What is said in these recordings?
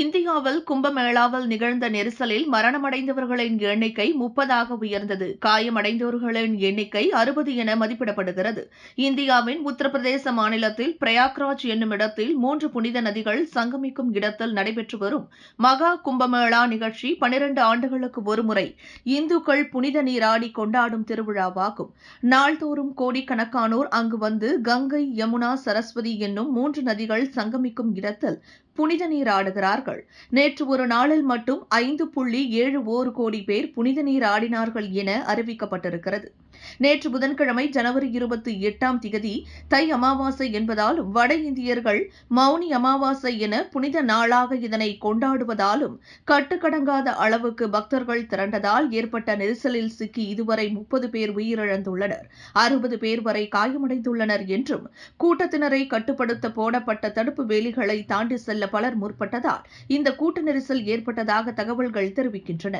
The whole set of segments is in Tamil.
இந்தியாவில் கும்பமேளாவில் நிகழ்ந்த நெரிசலில் மரணமடைந்தவர்களின் எண்ணிக்கை முப்பதாக உயர்ந்தது. காயமடைந்தவர்களின் எண்ணிக்கை அறுபது என மதிப்பிடப்படுகிறது. இந்தியாவின் உத்தரப்பிரதேச மாநிலத்தில் பிரயாக்ராஜ் என்னும் இடத்தில் மூன்று புனித நதிகள் சங்கமிக்கும் இடத்தில் நடைபெற்று வரும் மகா கும்பமேளா நிகழ்ச்சி பனிரண்டு ஆண்டுகளுக்கு ஒருமுறை இந்துக்கள் புனித நீராடி கொண்டாடும் திருவிழாவாகும். நாள்தோறும் கோடிக்கணக்கானோர் அங்கு வந்து கங்கை யமுனா சரஸ்வதி என்னும் மூன்று நதிகள் சங்கமிக்கும் இடத்தில் புனித நீராடுகிறார்கள் நேற்று ஒரு நாளில் மட்டும் ஐந்து புள்ளி ஏழு ஓரு கோடி பேர் புனித நீர் ஆடினார்கள் என அறிவிக்கப்பட்டிருக்கிறது. நேற்று புதன்கிழமை ஜனவரி இருபத்தி எட்டாம் திகதி தை அமாவாசை என்பதாலும் வட இந்தியர்கள் மௌனி அமாவாசை என புனித நாளாக இதனை கொண்டாடுவதாலும் கட்டுக்கடங்காத அளவுக்கு பக்தர்கள் திரண்டதால் ஏற்பட்ட நெரிசலில் சிக்கி இதுவரை முப்பது பேர் உயிரிழந்துள்ளனர். அறுபது பேர் வரை காயமடைந்துள்ளனர் என்றும் கூட்டத்தினரை கட்டுப்படுத்த போடப்பட்ட தடுப்பு வேலிகளை தாண்டி செல்ல பலர் முற்பட்டதால் இந்த கூட்ட நெரிசல் ஏற்பட்டதாக தகவல்கள் தெரிவிக்கின்றன.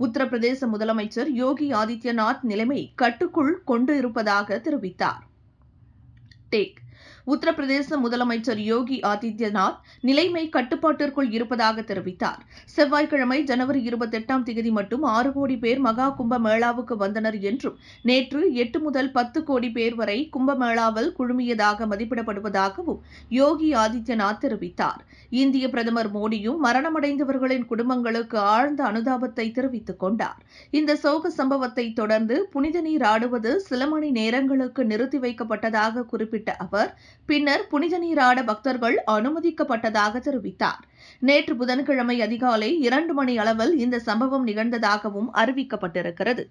உத்தரப்பிரதேச முதலமைச்சர் யோகி ஆதித்யநாத் நிலைமை கட்டுக்குள் கொண்டு இருப்பதாக தெரிவித்தார். டேக். உத்தரப்பிரதேச முதலமைச்சர் யோகி ஆதித்யநாத் நிலைமை கட்டுப்பாட்டிற்குள் இருப்பதாக தெரிவித்தார். செவ்வாய்க்கிழமை ஜனவரி இருபத்தெட்டாம் தேதி மட்டும் ஆறு கோடி பேர் மகா கும்ப மேளாவுக்கு வந்தனர் என்றும் நேற்று எட்டு முதல் பத்து கோடி பேர் வரை கும்பமேளாவில் குழுமியதாக மதிப்பிடப்படுவதாகவும் யோகி ஆதித்யநாத் தெரிவித்தார். இந்திய பிரதமர் மோடியும் மரணமடைந்தவர்களின் குடும்பங்களுக்கு ஆழ்ந்த அனுதாபத்தை தெரிவித்துக் கொண்டார். இந்த சோக சம்பவத்தை தொடர்ந்து புனித நீர் ஆடுவது சில மணி நேரங்களுக்கு நிறுத்தி வைக்கப்பட்டதாக குறிப்பிட்ட அவர் பின்னர் புனித நீராட பக்தர்கள் அனுமதிக்கப்பட்டதாக தெரிவித்தார். நேற்று புதன்கிழமை அதிகாலை இரண்டு மணி அளவில் இந்த சம்பவம் நிகழ்ந்ததாகவும் அறிவிக்கப்பட்டிருக்கிறது.